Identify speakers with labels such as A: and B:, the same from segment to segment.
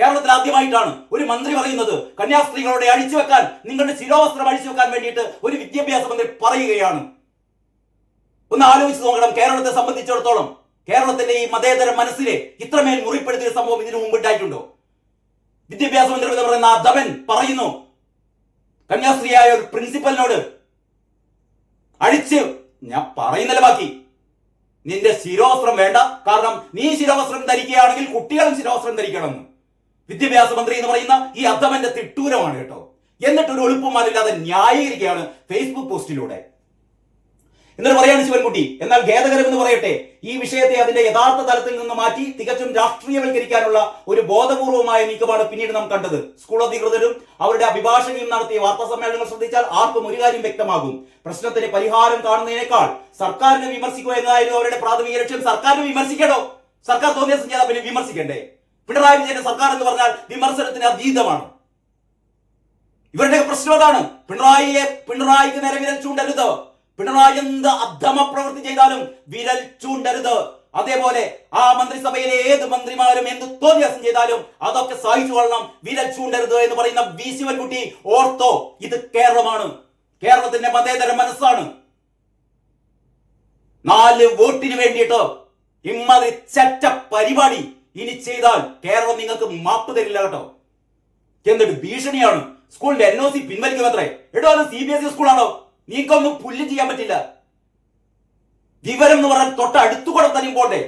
A: കേരളത്തിൽ ആദ്യമായിട്ടാണ് ഒരു മന്ത്രി പറയുന്നത് കന്യാസ്ത്രീകളോടെ അഴിച്ചു വെക്കാൻ നിങ്ങളുടെ ശിരോവസ്ത്രം അഴിച്ചു വെക്കാൻ വേണ്ടിയിട്ട് ഒരു വിദ്യാഭ്യാസ മന്ത്രി പറയുകയാണ്. ഒന്ന് ആലോചിച്ച് നോക്കണം കേരളത്തെ സംബന്ധിച്ചിടത്തോളം കേരളത്തിന്റെ ഈ മതേതര മനസ്സിലെ ഇത്രമേൽ മുറിപ്പെടുത്തിയ സംഭവം ഇതിനു മുമ്പ് ഉണ്ടായിട്ടുണ്ടോ? വിദ്യാഭ്യാസ മന്ത്രി എന്ന് പറയുന്ന ധവൻ പറയുന്നു കന്യാസ്ത്രീയായ ഒരു പ്രിൻസിപ്പലിനോട് അഴിച്ച് ഞാൻ പറയുന്നില്ല ബാക്കി. നിന്റെ ശിരോവസ്ത്രം വേണ്ട കാരണം നീ ശിരോവസ്ത്രം ധരിക്കുകയാണെങ്കിൽ കുട്ടികളും ശിരോവസ്ത്രം ധരിക്കണമെന്ന്. വിദ്യാഭ്യാസ മന്ത്രി എന്ന് പറയുന്ന ഈ അദ്ധമന്റെ തിട്ടൂരമാണ് കേട്ടോ. എന്നിട്ട് ഒരു ഒളിപ്പുമാരില്ലാതെ ന്യായീകരിക്കുകയാണ് ഫേസ്ബുക്ക് പോസ്റ്റിലൂടെ. എന്നിട്ട് പറയാണ് ശിവൻകുട്ടി എന്നാൽ ഖേദകരം എന്ന് പറയട്ടെ ഈ വിഷയത്തെ അതിന്റെ യഥാർത്ഥ തലത്തിൽ നിന്ന് മാറ്റി തികച്ചും രാഷ്ട്രീയവൽക്കരിക്കാനുള്ള ഒരു ബോധപൂർവമായ നീക്കമാണ് പിന്നീട് നാം കണ്ടത്. സ്കൂൾ അധികൃതരും അവരുടെ അഭിഭാഷകയും നടത്തിയ വാർത്താ സമ്മേളനങ്ങൾ ശ്രദ്ധിച്ചാൽ ആർക്കും ഒരു കാര്യം വ്യക്തമാകും. പ്രശ്നത്തിന് പരിഹാരം കാണുന്നതിനേക്കാൾ സർക്കാരിനെ വിമർശിക്കുക എന്നതായിരുന്നു അവരുടെ പ്രാഥമിക ലക്ഷ്യം. സർക്കാരിനെ വിമർശിക്കണോ? സർക്കാർ തോന്നിയ ചെയ്താൽ പിന്നെ വിമർശിക്കണ്ടേ? പിണറായി വിജയന്റെ സർക്കാർ എന്ന് പറഞ്ഞാൽ വിമർശനത്തിന് അതീതമാണ്. ഇവരുടെ പ്രശ്നം അതാണ്. പിണറായിയെ പിണറായിക്ക് നേരെ വിരൽ ചൂണ്ടരുത്. പിണറായി എന്ത് അധമ പ്രവൃത്തി ചെയ്താലും വിരൽ ചൂണ്ടരുത്. അതേപോലെ ആ മന്ത്രിസഭയിലെ ഏത് മന്ത്രിമാരും എന്ത് തോന്നിയാസം ചെയ്താലും അതൊക്കെ സഹിച്ചു കൊള്ളണം. വിരൽ ചൂണ്ടരുത് എന്ന് പറയുന്ന വി. ശിവൻകുട്ടി ഓർത്തോ ഇത് കേരളമാണ്. കേരളത്തിന്റെ മതേതര മനസ്സാണ്. നാല് വോട്ടിന് വേണ്ടിയിട്ട് ഇമ്മതി ചറ്റ പരിപാടി ഇനി ചെയ്താൽ കേരളം നിങ്ങൾക്ക് മാപ്പ് തരില്ല കേട്ടോ. എന്നിട്ട് ഭീഷണിയാണ്. സ്കൂളിന്റെ എൻ ഒ സി പിൻവലിക്കുമത്രേ എടോ അത് സി ബി എസ് ഇ സ്കൂളാണോ? നീക്കൊന്നും പുല്ല് ചെയ്യാൻ പറ്റില്ല. വിവരം എന്ന് പറഞ്ഞാൽ തൊട്ടടുത്തുകൂടെ തന്നെ പോട്ടെ.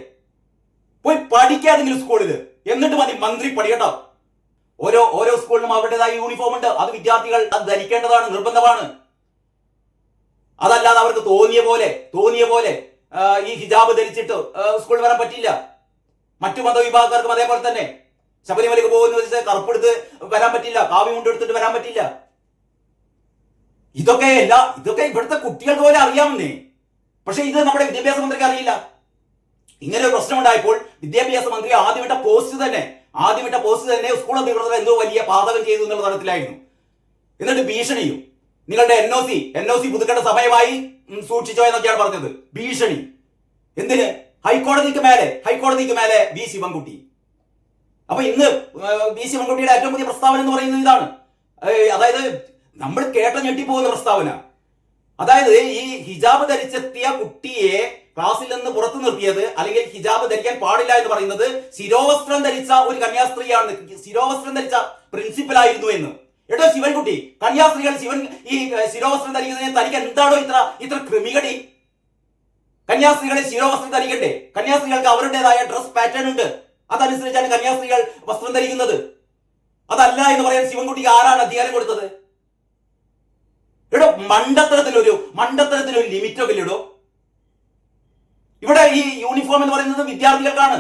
A: പോയി പഠിക്കാതെങ്കിലും സ്കൂളിൽ എന്നിട്ട് മതി മന്ത്രി പണി കേട്ടോ. ഓരോ ഓരോ സ്കൂളിനും അവരുടേതായ യൂണിഫോം ഉണ്ട്. അത് വിദ്യാർത്ഥികൾ അത് ധരിക്കേണ്ടതാണ് നിർബന്ധമാണ്. അതല്ലാതെ അവർക്ക് തോന്നിയ പോലെ തോന്നിയ പോലെ ഈ ഹിജാബ് ധരിച്ചിട്ട് സ്കൂളിൽ വരാൻ പറ്റില്ല മറ്റു മതവിഭാഗക്കാർക്കും അതേപോലെ തന്നെ. ശബരിമലയ്ക്ക് പോകുന്ന വെച്ചാൽ കറുപ്പെടുത്ത് വരാൻ പറ്റില്ല കാവ്യ മുണ്ടെടുത്തിട്ട് വരാൻ പറ്റില്ല. ഇതൊക്കെ എല്ലാ ഇതൊക്കെ ഇവിടുത്തെ കുട്ടികൾക്ക് പോലെ അറിയാമെന്നേ പക്ഷെ ഇത് നമ്മുടെ വിദ്യാഭ്യാസ മന്ത്രിക്ക് അറിയില്ല. ഇങ്ങനെ ഒരു പ്രശ്നം ഉണ്ടായപ്പോൾ വിദ്യാഭ്യാസ മന്ത്രി ആദ്യമിട്ട പോസ്റ്റ് തന്നെ ആദ്യമിട്ട പോസ്റ്റ് തന്നെ സ്കൂൾ അധികൃതർ എന്തോ വലിയ പാതകം ചെയ്തു എന്നുള്ള തരത്തിലായിരുന്നു. എന്നിട്ട് ഭീഷണിയും. നിങ്ങളുടെ N O C N O C പുതുക്കേണ്ട സമയമായി സൂക്ഷിച്ചോ എന്നൊക്കെയാണ് പറഞ്ഞത്. ഭീഷണി. എന്തിന്? ഹൈക്കോടതിക്ക് മേലെ ഹൈക്കോടതിക്ക് മേലെ വി ശിവൻകുട്ടി അപ്പൊ ഇന്ന് വി ശിവൻകുട്ടിയുടെ ഏറ്റവും പുതിയ പ്രസ്താവന എന്ന് പറയുന്നത് ഇതാണ്. അതായത് നമ്മൾ കേട്ട ഞെട്ടിപ്പോകുന്ന പ്രസ്താവന. അതായത് ഈ ഹിജാബ് ധരിച്ചെത്തിയ കുട്ടിയെ ക്ലാസ്സിൽ നിന്ന് പുറത്തു നിർത്തിയത് അല്ലെങ്കിൽ ഹിജാബ് ധരിക്കാൻ പാടില്ല എന്ന് പറയുന്നത് ശിരോവസ്ത്രം ധരിച്ച ഒരു കന്യാസ്ത്രീയാണ്. ശിരോവസ്ത്രം ധരിച്ച പ്രിൻസിപ്പൽ ആയിരുന്നു എന്ന്. എടോ ശിവൻകുട്ടി കന്യാസ്ത്രീകൾ ശിവൻ ഈ ശിരോവസ്ത്രം ധരിക്കുന്നതിനെ തനിക്ക് എന്താണോ ഇത്ര ഇത്ര ക്രിമികടി കന്യാസ്ത്രീകളെ ശിരോവസ്ത്രം ധരിക്കട്ടെ കന്യാസ്ത്രീകൾക്ക് അവരുടേതായ ഡ്രസ് പാറ്റേൺ ഉണ്ട്. അതനുസരിച്ചാണ് കന്യാസ്ത്രീകൾ വസ്ത്രം ധരിക്കുന്നത്. അതല്ല എന്ന് പറയാൻ ശിവൻകുട്ടിക്ക് ആരാണ് അധികാരം കൊടുത്തത്? എടോ മണ്ടത്തരത്തിലൊരു മണ്ടത്തരത്തിലൊരു ലിമിറ്റ് ഒക്കെ ഇല്ലടോ ഇവിടെ ഈ യൂണിഫോം എന്ന് പറയുന്നത് വിദ്യാർത്ഥികൾക്കാണ്.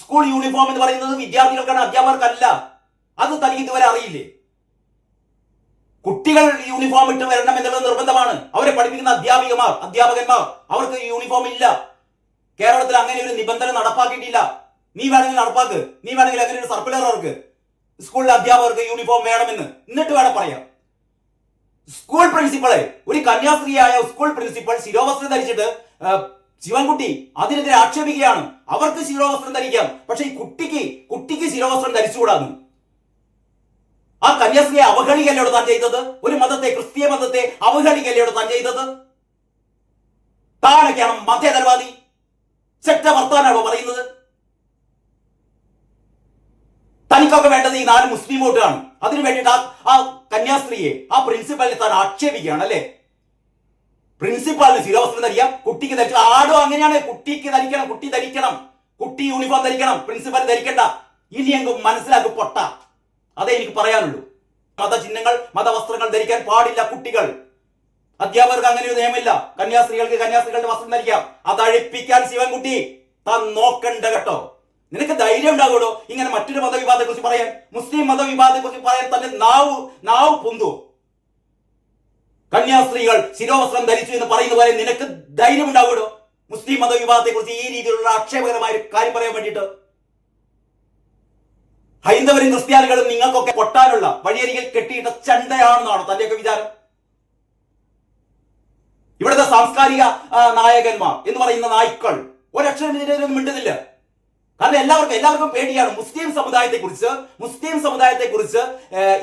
A: സ്കൂൾ യൂണിഫോം എന്ന് പറയുന്നത് വിദ്യാർത്ഥികൾക്കാണ് അധ്യാപകർക്കല്ല. അത് തനിക്ക് ഇതുവരെ അറിയില്ലേ? കുട്ടികൾ യൂണിഫോം ഇട്ട് വരണം എന്നുള്ളത് നിർബന്ധമാണ്. അവരെ പഠിപ്പിക്കുന്ന അധ്യാപികമാർ അധ്യാപകന്മാർ അവർക്ക് യൂണിഫോം ഇല്ല. കേരളത്തിൽ അങ്ങനെ ഒരു നിബന്ധന നടപ്പാക്കിയിട്ടില്ല. നീ വേണമെങ്കിൽ നടപ്പാക്ക്. നീ വേണമെങ്കിൽ അങ്ങനെ ഒരു സർക്കുലർ അവർക്ക്. സ്കൂളിലെ അധ്യാപകർക്ക് യൂണിഫോം വേണമെന്ന് എന്നിട്ട് വേണം പറയാം സ്കൂൾ പ്രിൻസിപ്പളെ ഒരു കന്യാസ്ത്രീയായ സ്കൂൾ പ്രിൻസിപ്പൾ ശിരോവസ്ത്രം ധരിച്ചിട്ട് ശിവൻകുട്ടി അതിനെതിരെ ആക്ഷേപിക്കുകയാണ്. അവർക്ക് ശിരോവസ്ത്രം ധരിക്കാം. പക്ഷെ ഈ കുട്ടിക്ക് കുട്ടിക്ക് ശിരോവസ്ത്രം ധരിച്ചുകൂടാന്ന് ആ കന്യാസ്ത്രീയെ അവഹേളിക്കല്ലോട് താൻ ചെയ്തത്? ഒരു മതത്തെ ക്രിസ്തീയ മതത്തെ അവഹേളിക്കല്ലോട് താൻ ചെയ്തത്? താനൊക്കെയാണ് മതേതരവാദി ചെറ്റ വർത്താനാണോ പറയുന്നത്? തനിക്കൊക്കെ വേണ്ടത് ഈ നാല് മുസ്ലിം വോട്ടാണ് അതിനു വേണ്ടിയിട്ട് ആ കന്യാസ്ത്രീയെ ആ പ്രിൻസിപ്പലിനെ താൻ ആക്ഷേപിക്കുകയാണ് അല്ലേ? പ്രിൻസിപ്പാളിന് ശിരോവസ്ത്രം ധരിക്കാം കുട്ടിക്ക് ധരിച്ചു ആടോ അങ്ങനെയാണ് കുട്ടിക്ക് ധരിക്കണം കുട്ടി ധരിക്കണം കുട്ടി യൂണിഫോം ധരിക്കണം പ്രിൻസിപ്പാൾ ധരിക്കണ്ട. ഇനി എങ്കും മനസ്സിലാക്കും പൊട്ട. അതേ എനിക്ക് പറയാനുള്ളൂ. മതചിഹ്നങ്ങൾ മതവസ്ത്രങ്ങൾ ധരിക്കാൻ പാടില്ല കുട്ടികൾ. അധ്യാപകർക്ക് അങ്ങനെ ഒരു നിയമമില്ല. കന്യാസ്ത്രീകൾക്ക് കന്യാസ്ത്രീകളുടെ വസ്ത്രം ധരിക്കാം. അത് അഴിപ്പിക്കാൻ ശിവൻകുട്ടി. താൻ നോക്കണ്ട കേട്ടോ. നിനക്ക് ധൈര്യം ഉണ്ടാകൂടോ ഇങ്ങനെ മറ്റൊരു മതവിവാദത്തെ കുറിച്ച് പറയാൻ. മുസ്ലിം മതവിവാദത്തെ കുറിച്ച് പറയാൻ തന്നെ നാവ് നാവ് പൊന്തു കന്യാസ്ത്രീകൾ ശിരോവസ്ത്രം ധരിച്ചു എന്ന് പറയുന്ന പോലെ നിനക്ക് ധൈര്യം ഉണ്ടാവുമോ മുസ്ലിം മതവിഭാഗത്തെ കുറിച്ച് ഈ രീതിയിലുള്ള ആക്ഷേപകരമായ കാര്യം പറയാൻ വേണ്ടിയിട്ട് ഹൈന്ദവരും ക്രിസ്ത്യാനികളും നിങ്ങൾക്കൊക്കെ കൊട്ടാനുള്ള വഴിയരികിൽ കെട്ടിയിട്ട ചണ്ടയാണെന്നാണോ തന്റെയൊക്കെ വിചാരം? ഇവിടുത്തെ സാംസ്കാരിക നായകന്മാർ എന്ന് പറയുന്ന നായ്ക്കൾ ഒരക്ഷരം മിണ്ടുന്നില്ല. കാരണം എല്ലാവർക്കും എല്ലാവർക്കും പേടിയാണ്. മുസ്ലിം സമുദായത്തെ കുറിച്ച് മുസ്ലിം സമുദായത്തെ കുറിച്ച്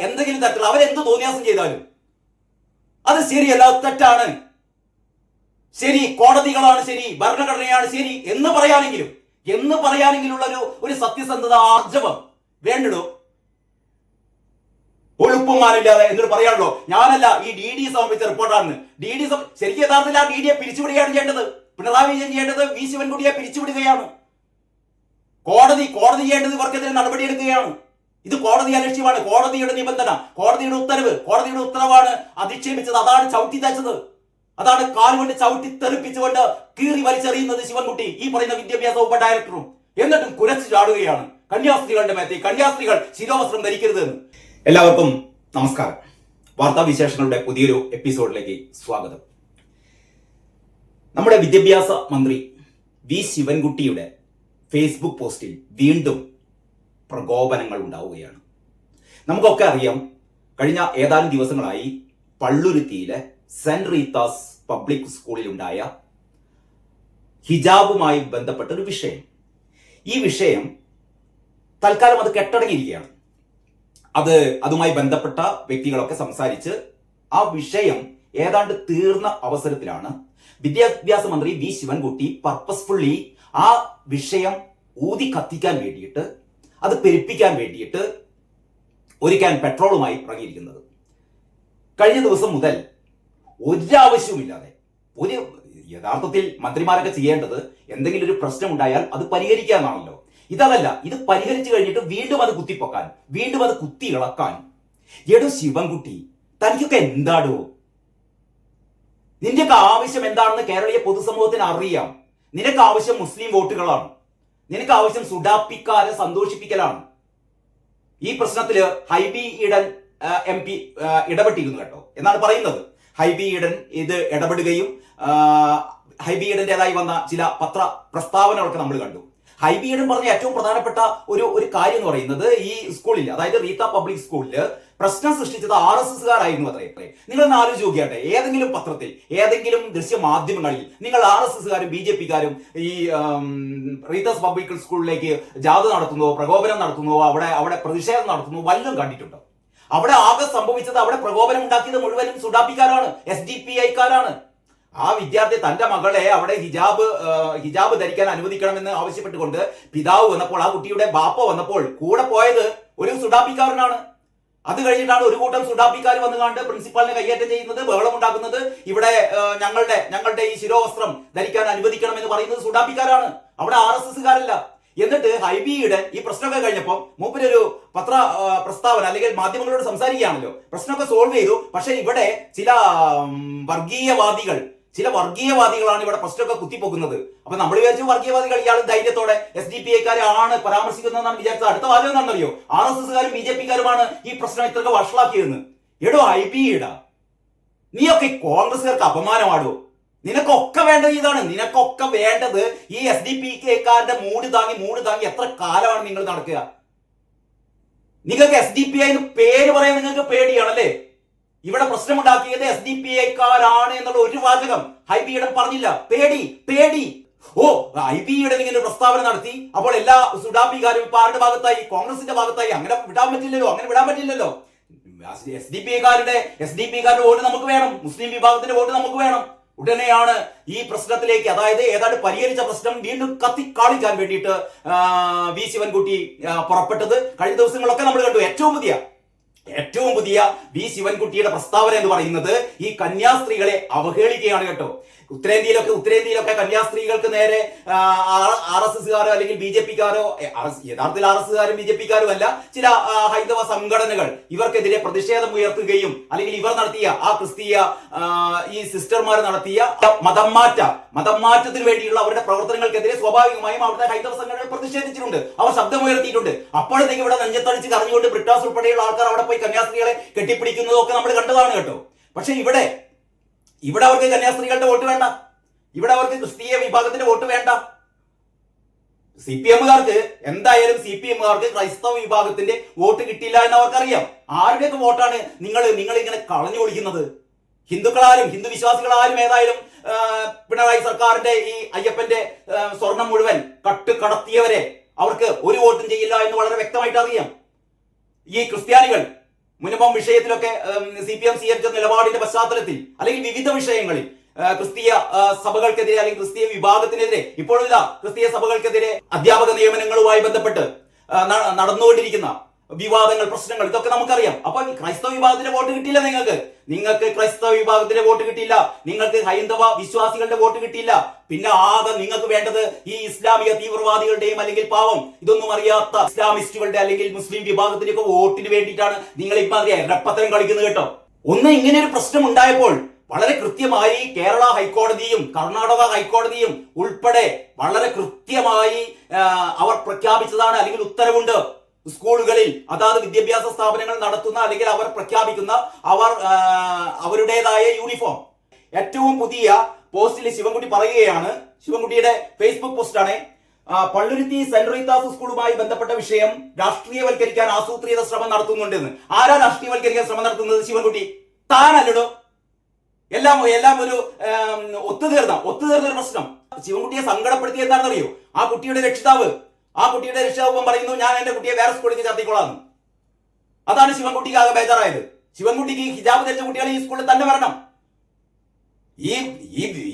A: എന്തെങ്കിലും തരത്തിലുള്ള അവരെന്ത് തോന്നിയാസം ചെയ്താലും അത് ശരിയല്ല തെറ്റാണ്. ശരി കോടതികളാണ് ശരി ഭരണഘടനയാണ് ശരി എന്ന് പറയാനെങ്കിലും എന്ന് പറയാനെങ്കിലുള്ള ഒരു ഒരു സത്യസന്ധത ആർജവം വേണ്ടിടോ? ഒഴുപ്പുമാനില്ലാതെ എന്നൊരു പറയാണല്ലോ ഞാനല്ല ഈ ഡി ഡി സമർപ്പിച്ച റിപ്പോർട്ടാണ് ഡി ഡി ശരിക്കും യഥാർത്ഥത്തിൽ ആ ഡി ഡിയെ പിരിച്ചുവിടുകയാണ് ചെയ്യേണ്ടത്. പിണറായി വിജയൻ ചെയ്യേണ്ടത് വി ശിവൻകുട്ടിയെ പിരിച്ചുവിടുകയാണ്. കോടതി കോടതി ചെയ്യേണ്ടത് ഇവർക്കെതിരെ നടപടിയെടുക്കുകയാണ് ഇത് കോടതി അലക്ഷ്യമാണ്. കോടതിയുടെ നിബന്ധന കോടതിയുടെ ഉത്തരവ് കോടതിയുടെ ഉത്തരവാണ് അധിക്ഷേപിച്ചത്. അതാണ് ചവിട്ടി തച്ചത്. അതാണ് കാലുകൊണ്ട് ചവിട്ടി തെറിപ്പിച്ചുകൊണ്ട് കീറി വലിച്ചെറിയുന്നത് ശിവൻകുട്ടി ഈ പറയുന്ന വിദ്യാഭ്യാസ ഉപ ഡയറക്ടറും. എന്നിട്ടും കുരച്ചു ചാടുകയാണ്. കന്യാസ്ത്രീകളുടെ മേത്തെ കന്യാസ്ത്രീകൾ ശിരോവസ്ത്രം ധരിക്കരുത് എല്ലാവർക്കും നമസ്കാരം. വാർത്താ വിശേഷങ്ങളുടെ പുതിയൊരു എപ്പിസോഡിലേക്ക് സ്വാഗതം. നമ്മുടെ വിദ്യാഭ്യാസ മന്ത്രി വി ശിവൻകുട്ടിയുടെ ഫേസ്ബുക്ക് പോസ്റ്റിൽ വീണ്ടും പ്രകോപനങ്ങൾ ഉണ്ടാവുകയാണ്. നമുക്കൊക്കെ അറിയാം കഴിഞ്ഞ ഏതാനും ദിവസങ്ങളായി പള്ളുരുത്തിയിലെ സെന്റ് റീത്താസ് പബ്ലിക് സ്കൂളിലുണ്ടായ ഹിജാബുമായി ബന്ധപ്പെട്ട ഒരു വിഷയം. ഈ വിഷയം തൽക്കാലം അത് കെട്ടടങ്ങിയിരിക്കുകയാണ്. അത് അതുമായി ബന്ധപ്പെട്ട വ്യക്തികളൊക്കെ സംസാരിച്ച് ആ വിഷയം ഏതാണ്ട് തീർന്ന അവസരത്തിലാണ് വിദ്യാഭ്യാസ മന്ത്രി വി ശിവൻകുട്ടി പർപ്പസ്ഫുള്ളി ആ വിഷയം ഊതി കത്തിക്കാൻ വേണ്ടിയിട്ട് അത് പെരുപ്പിക്കാൻ വേണ്ടിയിട്ട് ഒരു ക്യാൻ പെട്രോളുമായി ഇറങ്ങിയിരിക്കുന്നത്. കഴിഞ്ഞ ദിവസം മുതൽ ഒരാവശ്യവുമില്ലാതെ ഒരു യഥാർത്ഥത്തിൽ മന്ത്രിമാരൊക്കെ ചെയ്യേണ്ടത് എന്തെങ്കിലും ഒരു പ്രശ്നം ഉണ്ടായാൽ അത് പരിഹരിക്കാന്നാണല്ലോ ഇതല്ല ഇത് പരിഹരിച്ചു കഴിഞ്ഞിട്ട് വീണ്ടും അത് കുത്തിപ്പൊക്കാൻ വീണ്ടും അത് കുത്തി ഇളക്കാൻ. എടോ ശിവൻകുട്ടി തനിക്കൊക്കെ എന്താടോ? നിന്റെയൊക്കെ ആവശ്യം എന്താണെന്ന് കേരളീയ പൊതുസമൂഹത്തിന് അറിയാം. നിനക്ക് ആവശ്യം മുസ്ലിം വോട്ടുകളാണ്. നിനക്ക് ആവശ്യം സുഡാപ്പിക്കാരെ സന്തോഷിപ്പിക്കലാണ്. ഈ പ്രശ്നത്തിൽ ഹൈബി ഈഡൻ എം പി ഇടപെട്ടിരുന്നു കേട്ടോ. എന്നാണ് പറയുന്നത്. ഹൈബി ഈഡൻ ഇത് ഇടപെടുകയും ഹൈബി ഈഡന്റേതായി വന്ന ചില പത്ര പ്രസ്താവനകളൊക്കെ നമ്മൾ കണ്ടു. ഹൈബി എഡും പറഞ്ഞ ഏറ്റവും പ്രധാനപ്പെട്ട ഒരു ഒരു കാര്യം എന്ന് പറയുന്നത് ഈ സ്കൂളിൽ അതായത് റീത്ത പബ്ലിക് സ്കൂളിൽ പ്രശ്നം സൃഷ്ടിച്ചത് ആർ എസ് എസ്സുകാരായിരുന്നു അത്രേ നിങ്ങളൊന്ന് ആലോചിച്ച് നോക്കിയാട്ടെ ഏതെങ്കിലും പത്രത്തിൽ ഏതെങ്കിലും ദൃശ്യ മാധ്യമങ്ങളിൽ നിങ്ങൾ ആർ എസ് എസ്സുകാരും ബി ജെ പിക്കാരും ഈ റീതസ് പബ്ലിക് സ്കൂളിലേക്ക് ജാഥ നടത്തുന്നോ പ്രകോപനം നടത്തുന്നോ അവിടെ അവിടെ പ്രതിഷേധം നടത്തുന്നോ വല്ലതും കണ്ടിട്ടുണ്ടോ? അവിടെ ആകെ സംഭവിച്ചത് അവിടെ പ്രകോപനം ഉണ്ടാക്കിയത് മുഴുവനും സുഡാപ്പിക്കാരാണ് എസ് ഡി പി ഐക്കാരാണ്. ആ വിദ്യാർത്ഥി തന്റെ മകളെ അവിടെ ഹിജാബ് ഹിജാബ് ധരിക്കാൻ അനുവദിക്കണമെന്ന് ആവശ്യപ്പെട്ടുകൊണ്ട് പിതാവ് വന്നപ്പോൾ ആ കുട്ടിയുടെ ബാപ്പ വന്നപ്പോൾ കൂടെ പോയത് ഒരു സുഡാപ്പിക്കാരനാണ്. അത് കഴിഞ്ഞിട്ടാണ് ഒരു കൂട്ടം സുഡാപ്പിക്കാർ വന്നു കണ്ട് പ്രിൻസിപ്പാളിനെ കയ്യേറ്റം ചെയ്യുന്നത് ബഹളം ഉണ്ടാക്കുന്നത്. ഇവിടെ ഞങ്ങളുടെ ഞങ്ങളുടെ ഈ ശിരോവസ്ത്രം ധരിക്കാൻ അനുവദിക്കണം എന്ന് പറയുന്നത് സുഡാപ്പിക്കാരാണ്. അവിടെ ആർ എസ് എന്നിട്ട് ഹൈബിയുടെ ഈ പ്രശ്നമൊക്കെ കഴിഞ്ഞപ്പോൾ മൂപ്പരൊരു പത്ര പ്രസ്താവന അല്ലെങ്കിൽ മാധ്യമങ്ങളോട് സംസാരിക്കുകയാണല്ലോ. പ്രശ്നമൊക്കെ സോൾവ് ചെയ്തു. പക്ഷെ ഇവിടെ ചില വർഗീയവാദികൾ ചില വർഗീയവാദികളാണ് ഇവിടെ പ്രശ്നമൊക്കെ കുത്തിപ്പോക്കുന്നത്. അപ്പൊ നമ്മൾ വിചാരിച്ചു വർഗീയവാദികൾ ഇയാൾ ധൈര്യത്തോടെ എസ് ഡി പി ഐക്കാരെ ആണ് പരാമർശിക്കുന്നതെന്നാണ് വിചാരിച്ചത്. അടുത്ത വാചകം എന്താണെന്നറിയോ? ആർ എസ് എസ്സുകാരും ബി ജെ പിക്കാരുമാണ് ഈ പ്രശ്നം ഇത്രയൊക്കെ വഷളാക്കിയതെന്ന് എടോ ഐ ബി ഇടാ. നീയൊക്കെ കോൺഗ്രസ്സുകാർക്ക് അപമാനമാടോ? നിനക്കൊക്കെ വേണ്ടത് ഇതാണ്. നിനക്കൊക്കെ വേണ്ടത് ഈ എസ് ഡി പി കെക്കാരുടെ മൂട് താങ്ങി മൂട് താങ്ങി എത്ര കാലമാണ് നിങ്ങൾ നടക്കുക? നിങ്ങൾക്ക് എസ് ഡി പി ഐ പേര് പറയാൻ നിങ്ങൾക്ക് പേടിയാണല്ലേ? ഇവിടെ പ്രശ്നമുണ്ടാക്കിയത് എസ് ഡി പി ഐക്കാരാണ് എന്നുള്ള ഒരു വാചകം ഹൈബിയുടെ പറഞ്ഞില്ല. പേടി പേടി. ഓ ഐ ബിയുടെ ഇങ്ങനെ പ്രസ്താവന നടത്തി. അപ്പോൾ എല്ലാ സുഡാപ്പിക്കാരും ഇപ്പൊ ആരുടെ ഭാഗത്തായി? കോൺഗ്രസിന്റെ ഭാഗത്തായി. അങ്ങനെ വിടാൻ പറ്റില്ലല്ലോ അങ്ങനെ വിടാൻ പറ്റില്ലല്ലോ. എസ് ഡി പി ഐക്കാരുടെ എസ് ഡി പി കാരുടെ വോട്ട് നമുക്ക് വേണം. മുസ്ലിം വിഭാഗത്തിന്റെ വോട്ട് നമുക്ക് വേണം. ഉടനെയാണ് ഈ പ്രശ്നത്തിലേക്ക് അതായത് ഏതാണ്ട് പരിഹരിച്ച പ്രശ്നം വീണ്ടും കത്തിക്കാളിക്കാൻ വേണ്ടിയിട്ട് വി ശിവൻകുട്ടി പുറപ്പെട്ടത്. കഴിഞ്ഞ ദിവസങ്ങളൊക്കെ നമ്മൾ കണ്ടു. ഏറ്റവും പുതിയ ഏറ്റവും പുതിയ വി ശിവൻകുട്ടിയുടെ പ്രസ്താവന എന്ന് പറയുന്നത് ഈ കന്യാസ്ത്രീകളെ അവഹേളിക്കുകയാണ് കേട്ടോ. ഉത്തരേന്ത്യയിലൊക്കെ ഉത്തരേന്ത്യയിലൊക്കെ കന്യാസ്ത്രീകൾക്ക് നേരെ ആർ എസ് എസ്കാരോ അല്ലെങ്കിൽ ബി ജെ പിക്കാരോ യഥാർത്ഥത്തിൽ ആർ എസ് എസ്കാരും ബി ജെ പിക്കാരും അല്ല ചില ഹൈന്ദവ സംഘടനകൾ ഇവർക്കെതിരെ പ്രതിഷേധം ഉയർത്തുകയും അല്ലെങ്കിൽ ഇവർ നടത്തിയ ആ ക്രിസ്തീയ ഈ സിസ്റ്റർമാർ നടത്തിയ മതം മാറ്റ മതം മാറ്റത്തിന് വേണ്ടിയുള്ള അവരുടെ പ്രവർത്തനങ്ങൾക്കെതിരെ സ്വാഭാവികമായും അവിടുത്തെ ഹൈന്ദവ സംഘടനകൾ പ്രതിഷേധിച്ചിട്ടുണ്ട്. അവർ ശബ്ദമുയർത്തിയിട്ടുണ്ട്. അപ്പോഴത്തേക്ക് ഇവിടെ നെഞ്ചത്തടിച്ച് കറഞ്ഞുകൊണ്ട് ബ്രിട്ടാസ് ഉൾപ്പെടെയുള്ള ആൾക്കാർ അവിടെ പോയി കന്യാസ്ത്രീകളെ കെട്ടിപ്പിടിക്കുന്നതൊക്കെ നമ്മൾ കണ്ടതാണ് കേട്ടോ. പക്ഷെ ഇവിടെ ഇവിടെ അവർക്ക് കന്യാസ്ത്രീകളുടെ വോട്ട് വേണ്ട. ഇവിടെ അവർക്ക് ക്രിസ്തീയ വിഭാഗത്തിന്റെ വോട്ട് വേണ്ട. സി പി എമ്മുകാർക്ക് എന്തായാലും സി പി എമ്മുകാർക്ക് ക്രൈസ്തവ വിഭാഗത്തിന്റെ വോട്ട് കിട്ടിയില്ല എന്ന് അവർക്കറിയാം. ആരുടെയൊക്കെ വോട്ടാണ് നിങ്ങൾ നിങ്ങൾ ഇങ്ങനെ കളഞ്ഞു ഓടിക്കുന്നത് ഹിന്ദുക്കളാരും ഹിന്ദു വിശ്വാസികളാരും ഏതായാലും പിണറായി സർക്കാരിന്റെ ഈ അയ്യപ്പന്റെ സ്വർണം മുഴുവൻ കട്ട് കടത്തിയവരെ അവർക്ക് ഒരു വോട്ടും ചെയ്യില്ല എന്ന് വളരെ വ്യക്തമായിട്ട് അറിയാം ഈ ക്രിസ്ത്യാനികൾ മുൻപം വിഷയത്തിലൊക്കെ സി പി എം സ്വീകരിച്ച നിലപാടിന്റെ പശ്ചാത്തലത്തിൽ അല്ലെങ്കിൽ വിവിധ വിഷയങ്ങളിൽ ക്രിസ്തീയ സഭകൾക്കെതിരെ അല്ലെങ്കിൽ ക്രിസ്തീയ വിഭാഗത്തിനെതിരെ ഇപ്പോഴും ക്രിസ്തീയ സഭകൾക്കെതിരെ അധ്യാപക നിയമനങ്ങളുമായി ബന്ധപ്പെട്ട് നടന്നുകൊണ്ടിരിക്കുന്ന വിവാദങ്ങൾ പ്രശ്നങ്ങൾ ഇതൊക്കെ നമുക്കറിയാം. അപ്പൊ ക്രൈസ്തവ വിഭാഗത്തിന്റെ വോട്ട് കിട്ടിയില്ല നിങ്ങൾക്ക്. നിങ്ങൾക്ക് ക്രൈസ്തവ വിഭാഗത്തിന്റെ വോട്ട് കിട്ടിയില്ല. നിങ്ങൾക്ക് ഹൈന്ദവ വിശ്വാസികളുടെ വോട്ട് കിട്ടിയില്ല. പിന്നെ ആകെ നിങ്ങൾക്ക് വേണ്ടത് ഈ ഇസ്ലാമിക തീവ്രവാദികളുടെയും അല്ലെങ്കിൽ പാവം ഇതൊന്നും അറിയാത്ത ഇസ്ലാമിസ്റ്റുകളുടെ അല്ലെങ്കിൽ മുസ്ലിം വിഭാഗത്തിന്റെ ഒക്കെ വോട്ടിന് വേണ്ടിയിട്ടാണ് നിങ്ങൾ ഇമാതിരി രപ്പത്തരം കളിക്കുന്നത് കേട്ടോ. ഒന്ന് ഇങ്ങനെ ഒരു പ്രശ്നം ഉണ്ടായപ്പോൾ വളരെ കൃത്യമായി കേരള ഹൈക്കോടതിയും കർണാടക ഹൈക്കോടതിയും ഉൾപ്പെടെ വളരെ കൃത്യമായി അവർ പ്രഖ്യാപിച്ചതാണ് അല്ലെങ്കിൽ ഉത്തരവുണ്ട്. സ്കൂളുകളിൽ അതാത് വിദ്യാഭ്യാസ സ്ഥാപനങ്ങൾ നടത്തുന്ന അല്ലെങ്കിൽ അവർ പ്രഖ്യാപിക്കുന്ന അവർ അവരുടേതായ യൂണിഫോം. ഏറ്റവും പുതിയ പോസ്റ്റിൽ ശിവൻകുട്ടി പറയുകയാണ്. ശിവൻകുട്ടിയുടെ ഫേസ്ബുക്ക് പോസ്റ്റാണ്. പള്ളുരുത്തി സെന്റ് റീത്താസ് സ്കൂളുമായി ബന്ധപ്പെട്ട വിഷയം രാഷ്ട്രീയവൽക്കരിക്കാൻ ആസൂത്രിത ശ്രമം നടത്തുന്നുണ്ടെന്ന്. ആരാ രാഷ്ട്രീയവൽക്കരിക്കാൻ ശ്രമം നടത്തുന്നത് ശിവൻകുട്ടി? താനല്ലടോ. എല്ലാം എല്ലാം ഒരു ഒത്തുതീർന്ന ഒത്തുതീർന്ന ഒരു പ്രശ്നം. ശിവൻകുട്ടിയെ സങ്കടപ്പെടുത്തി എന്താണെന്നറിയോ? ആ കുട്ടിയുടെ രക്ഷിതാവ് ആ കുട്ടിയുടെ രക്ഷാകുമ്പം പറയുന്നു ഞാൻ എന്റെ കുട്ടിയെ വേറെ സ്കൂളിലേക്ക് ചേർത്തിക്കൊള്ളാം അതാണ് ശിവൻകുട്ടിക്ക് ആകെ ബേജാറായത്. ശിവൻകുട്ടിക്ക് ഹിജാബ് ധരിച്ച കുട്ടികൾ ഈ സ്കൂളിൽ തന്നെ വരണം. ഈ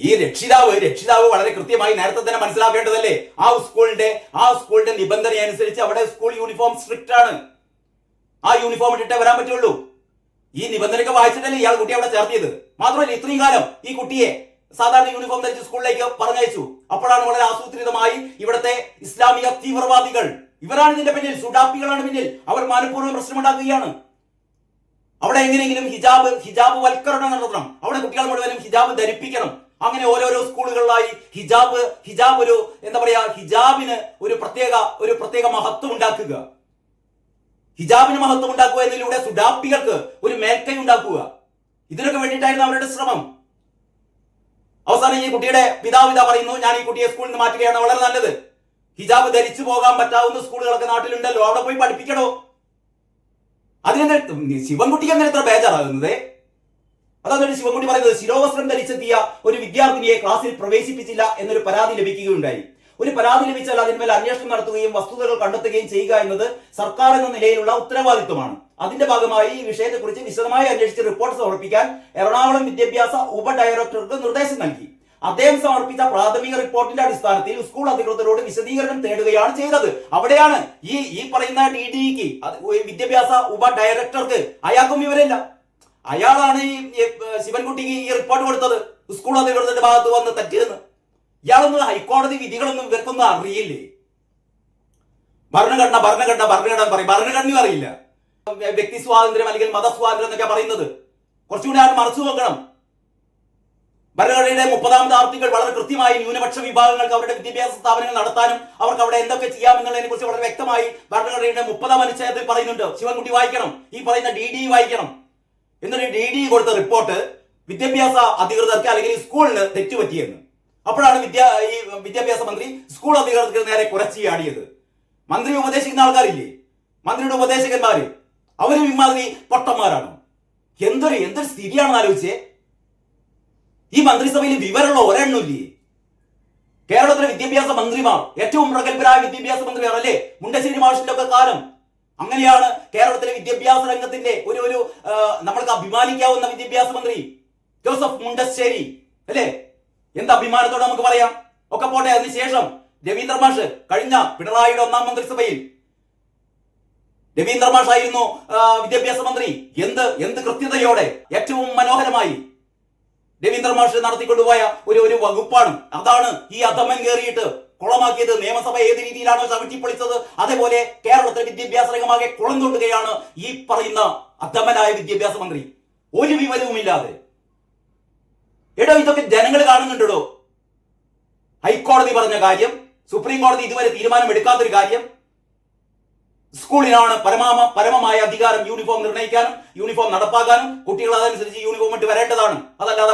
A: ഈ രക്ഷിതാവ് രക്ഷിതാവ് വളരെ കൃത്യമായി നേരത്തെ തന്നെ മനസ്സിലാക്കേണ്ടതല്ലേ? ആ സ്കൂളിന്റെ ആ സ്കൂളിന്റെ നിബന്ധന അനുസരിച്ച് അവിടെ സ്കൂൾ യൂണിഫോം സ്ട്രിക്റ്റ് ആണ്. ആ യൂണിഫോം ഇട്ടിട്ടേ വരാൻ പറ്റുള്ളൂ. ഈ നിബന്ധനയൊക്കെ വായിച്ചിട്ടല്ലേ ഇയാൾ കുട്ടിയെ അവിടെ ചേർത്തിയത്? മാത്രമല്ല ഇത്രയും കാലം ഈ കുട്ടിയെ സാധാരണ യൂണിഫോം ധരിച്ച് സ്കൂളിലേക്ക് പറഞ്ഞയച്ചു. അപ്പോഴാണ് വളരെ ആസൂത്രിതമായി ഇവിടുത്തെ ഇസ്ലാമിക തീവ്രവാദികൾ. ഇവരാണ് ഇതിന്റെ പിന്നിൽ സുഡാപ്പികളാണ് പിന്നിൽ. അവർ മനഃപൂർവം പ്രശ്നമുണ്ടാക്കുകയാണ്. അവിടെ എങ്ങനെയെങ്കിലും ഹിജാബ് ഹിജാബ് വൽക്കരണം നടത്തണം. അവിടെ കുട്ടികൾ മുഴുവനും ഹിജാബ് ധരിപ്പിക്കണം. അങ്ങനെ ഓരോരോ സ്കൂളുകളിലായി ഹിജാബ് ഹിജാബ് ഒരു എന്താ പറയാ ഹിജാബിന് ഒരു പ്രത്യേക ഒരു പ്രത്യേക മഹത്വം ഉണ്ടാക്കുക. ഹിജാബിന് മഹത്വം ഉണ്ടാക്കുക എന്നതിലൂടെ സുഡാപ്പികൾക്ക് ഒരു മേൽക്കൈ ഉണ്ടാക്കുക. ഇതിനൊക്കെ വേണ്ടിയിട്ടായിരുന്നു അവരുടെ ശ്രമം. അവസാനം ഈ കുട്ടിയുടെ പിതാവ് ഇതാ പറയുന്നു ഞാൻ ഈ കുട്ടിയെ സ്കൂളിൽ നിന്ന് മാറ്റുകയാണ് വളരെ നല്ലത്. ഹിജാബ് ധരിച്ചു പോകാൻ പറ്റാവുന്ന സ്കൂളുകളൊക്കെ നാട്ടിലുണ്ടല്ലോ അവിടെ പോയി പഠിപ്പിക്കണോ? അതിനെന്താ ശിവൻകുട്ടിക്ക് എന്തിനാ ഇത്ര ബേജാറാകുന്നത്? അതാണ് ശിവൻകുട്ടി പറയുന്നത് ശിരോവസ്ത്രം ധരിച്ചെത്തിയ ഒരു വിദ്യാർത്ഥിനിയെ ക്ലാസ്സിൽ പ്രവേശിപ്പിച്ചില്ല എന്നൊരു പരാതി ലഭിക്കുകയുണ്ടായി. ഒരു പരാതി ലഭിച്ചാൽ അതിന്മേൽ അന്വേഷണം നടത്തുകയും വസ്തുതകൾ കണ്ടെത്തുകയും ചെയ്യുക എന്നത് സർക്കാർ എന്ന നിലയിലുള്ള ഉത്തരവാദിത്വമാണ്. അതിന്റെ ഭാഗമായി ഈ വിഷയത്തെക്കുറിച്ച് വിശദമായി അന്വേഷിച്ച് റിപ്പോർട്ട് സമർപ്പിക്കാൻ എറണാകുളം വിദ്യാഭ്യാസ ഉപ ഡയറക്ടർക്ക് നിർദ്ദേശം നൽകി. അദ്ദേഹം സമർപ്പിച്ച പ്രാഥമിക റിപ്പോർട്ടിന്റെ അടിസ്ഥാനത്തിൽ സ്കൂൾ അധികൃതരോട് വിശദീകരണം തേടുകയാണ് ചെയ്തത്. അവിടെയാണ് ഈ ഈ പറയുന്ന ടി ഡിക്ക് വിദ്യാഭ്യാസ ഉപ ഡയറക്ടർക്ക് അയാൾക്കും വിവരമില്ല. അയാളാണ് ഈ ശിവൻകുട്ടിക്ക് ഈ റിപ്പോർട്ട് കൊടുത്തത്. സ്കൂൾ അധികൃതരുടെ ഭാഗത്ത് വന്ന് തെറ്റിയെന്ന് ഇയാളൊന്നും ഹൈക്കോടതി വിധികളൊന്നും ഇവർക്കൊന്നും അറിയില്ലേ? ഭരണഘടന ഭരണഘടന ഭരണഘടന പറയും. ഭരണഘടനയും അറിയില്ല. വ്യക്തി സ്വാതന്ത്ര്യം അല്ലെങ്കിൽ മതസ്വാതന്ത്ര്യം എന്നൊക്കെ പറയുന്നത്. കുറച്ചുകൂടി ആരും മറച്ചു നോക്കണം. ഭരണഘടനയുടെ മുപ്പതാമത് ആർട്ടിക്കിൾ വളരെ കൃത്യമായി ന്യൂനപക്ഷ വിഭാഗങ്ങൾക്ക് അവരുടെ വിദ്യാഭ്യാസ സ്ഥാപനങ്ങൾ നടത്താനും അവർക്ക് അവിടെ എന്തൊക്കെ ചെയ്യാമെന്നുള്ളതിനെ കുറിച്ച് വളരെ വ്യക്തമായി ഭരണഘടനയുടെ മുപ്പതാം അനുച്ഛേദത്തിൽ പറയുന്നുണ്ട്. ശിവൻകുട്ടി വായിക്കണം. ഈ പറയുന്ന ഡി ഡി വായിക്കണം. എന്നിട്ട് ഡി ഡി കൊടുത്ത റിപ്പോർട്ട് വിദ്യാഭ്യാസ അധികൃതർക്ക് അല്ലെങ്കിൽ സ്കൂളിന് തെറ്റുപറ്റിയെന്ന്. അപ്പോഴാണ് വിദ്യാ ഈ വിദ്യാഭ്യാസ മന്ത്രി സ്കൂൾ അധികൃതർക്ക് നേരെ കുറച്ച് ചാടിയത് മന്ത്രി ഉപദേശിക്കുന്ന ആൾക്കാരില്ലേ? മന്ത്രിയുടെ ഉപദേശകന്മാര്. അവരും ഇമാതിരി പൊട്ടന്മാരാണ്. എന്തൊരു എന്തൊരു സ്ഥിതിയാണെന്ന് ആലോചിച്ചേ. ഈ മന്ത്രിസഭയിൽ വിവരമുള്ള ഒരെണ്ണമില്ലേ? കേരളത്തിലെ വിദ്യാഭ്യാസ മന്ത്രിമാർ ഏറ്റവും പ്രഗത്ഭരായ വിദ്യാഭ്യാസ മന്ത്രിമാർ അല്ലേ? മുണ്ടശ്ശേരി മാഷിന്റെ ഒക്കെ കാലം. അങ്ങനെയാണ് കേരളത്തിലെ വിദ്യാഭ്യാസ രംഗത്തിന്റെ ഒരു ഒരു നമ്മൾക്ക് അഭിമാനിക്കാവുന്ന വിദ്യാഭ്യാസ മന്ത്രി ജോസഫ് മുണ്ടശ്ശേരി അല്ലേ? എന്ത് അഭിമാനത്തോടെ നമുക്ക് പറയാം? ഒക്കെ പോട്ടെ അതിനുശേഷം രവീന്ദ്ര മാഷ് കഴിഞ്ഞ പിണറായിയുടെ ഒന്നാം മന്ത്രിസഭയിൽ രവീന്ദ്ര മാഷായിരുന്നു വിദ്യാഭ്യാസ മന്ത്രി. എന്ത് എന്ത് കൃത്യതയോടെ ഏറ്റവും മനോഹരമായി രവീന്ദ്ര മാഷ് നടത്തിക്കൊണ്ടുപോയ ഒരു ഒരു വകുപ്പാണ്. അതാണ് ഈ അധമൻ കയറിയിട്ട് കുളമാക്കിയത്. നിയമസഭ ഏത് രീതിയിലാണോ ചവിട്ടിപ്പൊളിച്ചത് അതേപോലെ കേരളത്തിലെ വിദ്യാഭ്യാസ രംഗമാകെ കുളം ഈ പറയുന്ന അധമനായ വിദ്യാഭ്യാസ മന്ത്രി. ഒരു വിവരവുമില്ലാതെ. എടോ ഇതൊക്കെ ജനങ്ങൾ കാണുന്നുണ്ടോ ഹൈക്കോടതി പറഞ്ഞ കാര്യം സുപ്രീം കോടതി ഇതുവരെ തീരുമാനമെടുക്കാത്തൊരു കാര്യം സ്കൂളിനാണ് പരമാമ പരമമായ അധികാരം യൂണിഫോം നിർണയിക്കാനും യൂണിഫോം നടപ്പാക്കാനും കുട്ടികൾ അതനുസരിച്ച് യൂണിഫോം ഇട്ട് വരേണ്ടതാണ്. അതല്ലാതെ